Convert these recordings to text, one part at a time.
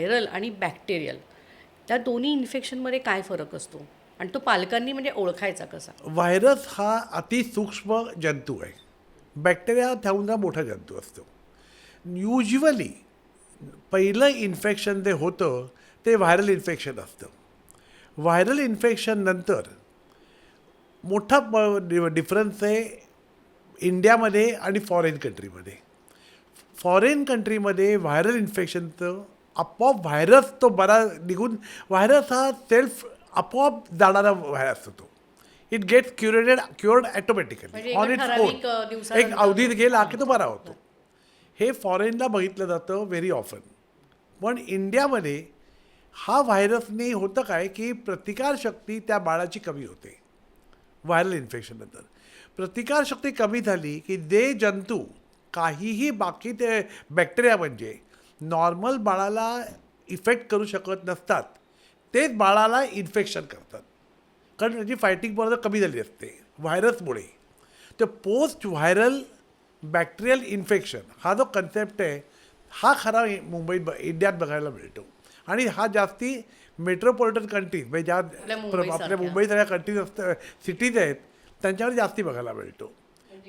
Viral आणि bacterial त्या दोन्ही इन्फेक्शनमध्ये काय फरक असतो? आणि तो पालकांनी म्हणजे ओळखायचा कसा? व्हायरस हा अतिसूक्ष्म जंतू आहे. बॅक्टेरिया त्याहूनचा मोठा जंतू असतो. युजली पहिलं इन्फेक्शन जे होतं ते व्हायरल इन्फेक्शन असतं. व्हायरल इन्फेक्शन नंतर मोठा डिफरन्स आहे इंडियामध्ये आणि फॉरेन कंट्रीमध्ये फॉरेन कंट्रीमध्ये व्हायरल इन्फेक्शनचं आपोआप व्हायरस तो बरा निघून व्हायरस हा सेल्फ आपोआप जाणारा व्हायरस होतो. It gets curated cured automatically on its own एक अवधीत गेला की तो बरा होतो. हे फॉरेनला बघितलं जातं व्हेरी ऑफन पण इंडियामध्ये हा व्हायरसने होतं काय की प्रतिकारशक्ती त्या बाळाची कमी होते. व्हायरल इन्फेक्शननंतर प्रतिकारशक्ती कमी झाली की जे जंतू काहीही बाकी ते बॅक्टेरिया म्हणजे नॉर्मल बाळाला इफेक्ट करू शकत नसतात तेच बाळाला इन्फेक्शन करतात. कारण त्याची फायटिंग पॉवर कमी झाली असते व्हायरसमुळे तर पोस्ट व्हायरल बॅक्टेरियल इन्फेक्शन हा जो कन्सेप्ट आहे हा खरा मुंबईत ब- इंडियात बघायला मिळतो. आणि हा जास्ती मेट्रोपॉलिटन कंट्रीज म्हणजे ज्या. आपल्या मुंबईसारख्या कंट्रीज असतं सिटीज आहेत त्यांच्यावर जास्ती बघायला मिळतो.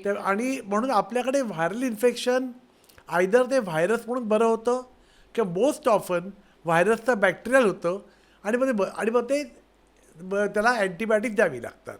तर आणि म्हणून आपल्याकडे व्हायरल इन्फेक्शन आयदर ते व्हायरस म्हणून बरं होतं किंवा मोस्ट ऑफन व्हायरसचं बॅक्टेरियल होतं आणि मग ते ब आणि मग ते ब- त्याला अँटीबायोटिक द्यावी लागतात.